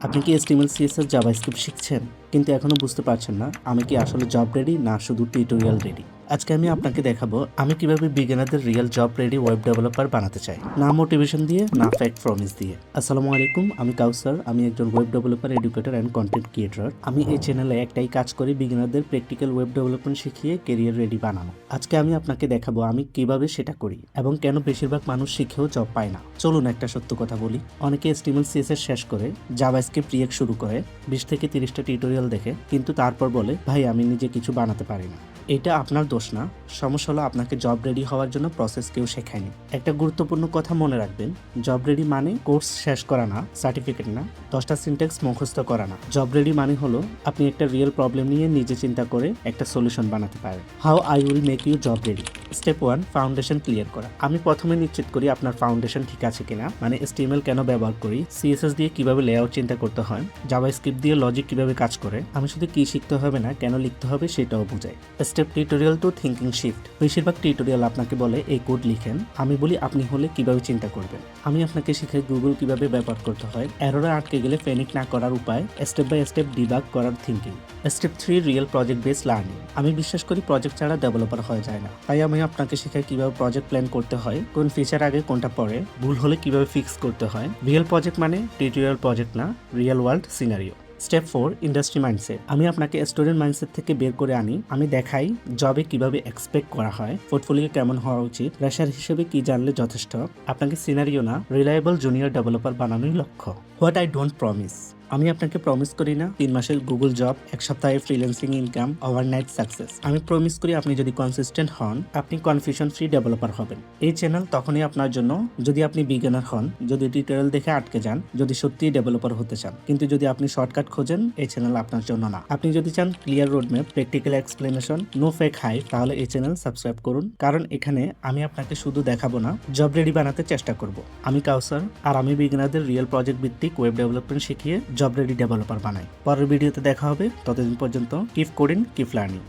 আপনি কি HTML CSS JavaScript শিখছেন? কিন্তু এখনও বুঝতে পারছেন না আমি কি আসলে জব রেডি না শুধু টিউটোরিয়াল রেডি আজকে আমি আপনাকে দেখাবো আমি কীভাবে বিজ্ঞানাদের real job ready web developer বানাতে চাই। না মোটিভেশন দিয়ে, না ফ্যাক্ট প্রমিস দিয়ে। আসসালামু আলাইকুম, আমি কাউসার, আমি একজন web developer educator and content creator আমি এই চ্যানেলে একটাই কাজ করি বিজ্ঞানাদের প্র্যাকটিক্যাল ওয়েব ডেভেলপমেন্ট শিখিয়ে কেরিয়ার রেডি বানানো। আজকে আমি আপনাকে দেখাবো আমি কীভাবে সেটা করি এবং কেন বেশিরভাগ মানুষ শিখেও জব পায় না। চলুন একটা সত্য কথা বলি। অনেকে এস্টিমেল সিএসএস শেষ করে জাভাস্ক্রিপ্ট রিয়েক্ট শুরু করে, বিশ থেকে তিরিশটা টিউটোরিয়াল দেখে, কিন্তু তারপর বলে, ভাই, আমি নিজে কিছু বানাতে পারি না। এটা আপনার দোষ না। সমস্যা হলো আপনাকে জব রেডি হওয়ার জন্য প্রসেস কেউ শেখায়নি। একটা গুরুত্বপূর্ণ কথা মনে রাখবেন জব রেডি মানে কোর্স শেষ করা না সার্টিফিকেট না, দশটা সিনটেক্স মুখস্থ করা না। জব রেডি মানে হলো আপনি একটা রিয়েল প্রবলেম নিয়ে নিজে চিন্তা করে একটা সলিউশন বানাতে পারেন। How I will make you job ready step one foundation clear করা। আমি প্রথমে নিশ্চিত করি আপনার ফাউন্ডেশন ঠিক আছে কিনা মানে এসটিএমএল কেন ব্যবহার করি সিএসএস দিয়ে কীভাবে লেআউট চিন্তা করতে হয় জাভা স্ক্রিপ্ট দিয়ে লজিক কীভাবে কাজ করে, আমি শুধু কি শিখতে হবে না কেন লিখতে হবে সেটাও বোঝাই। Step tutorial to thinking shift বেশিরভাগ টিউটোরিয়াল আপনাকে বলে, এই কোড লিখেন। আমি বলি, আপনি হলে কীভাবে চিন্তা করবেন? আমি আপনাকে শিখাই গুগল কীভাবে ব্যবহার করতে হয় এরোরে আটকে গেলে প্যানিক না করার উপায় স্টেপ বাই স্টেপ ডিবাগ করার thinking step three real project base learning আমি বিশ্বাস করি প্রজেক্ট ছাড়া ডেভেলপার হয়ে যায় না। তাই আমি আপনাকে শেখাই কীভাবে প্রজেক্ট প্ল্যান করতে হয়, কোন ফিচার আগে, কোনটা পরে, ভুল হলে কীভাবে ফিক্স করতে হয়। রিয়েল প্রজেক্ট মানে টিউটোরিয়াল প্রজেক্ট না real world scenario step four industry mindset আমি আপনাকে স্টুডেন্ট মাইন্ডসেট থেকে বের করে আনি। আমি দেখাই জবে কীভাবে এক্সপেক্ট করা হয় পোর্টফোলিও কেমন হওয়া উচিত প্রেশার হিসেবে কি জানলে যথেষ্ট, আপনাকে সিনারিও না রিলায়েবল জুনিয়র ডেভেলপার বানানোই লক্ষ্য। হোয়াট আই ডোন্ট প্রমিস আমি আপনাকে প্রমিস করি না, তিন মাসের গুগল জব এক সপ্তাহে ফ্রিল্যান্সিং ইনকাম ওভারনাইট সাকসেস আমি প্রমিস করি আপনি যদি কনসিস্টেন্ট হন, আপনি কনফিউশন ফ্রি ডেভেলপার হবেন। এই চ্যানেল তখনই আপনার জন্য, যদি আপনি বিজ্ঞানার হন, যদি টিউটোরিয়াল দেখে আটকে যান, যদি সত্যিই ডেভেলপার হতে চান। কিন্তু যদি আপনি শর্টকাট খোঁজেন, এই চ্যানেল আপনার জন্য না। আপনি যদি চান clear roadmap practical explanation no fake hype তাহলে এই চ্যানেল সাবস্ক্রাইব করুন। কারণ এখানে আমি আপনাকে শুধু দেখাবো না জব রেডি বানাতে চেষ্টা করব। আমি কাউসার, আর আমি বিজ্ঞানাদের রিয়েল প্রজেক্ট ভিত্তিক ওয়েব ডেভেলপমেন্ট শিখিয়ে জব রেডি ডেভেলপার বানায় পরের ভিডিওতে দেখা হবে। ততদিন পর্যন্ত কিপ করিন কিপ লার্নিং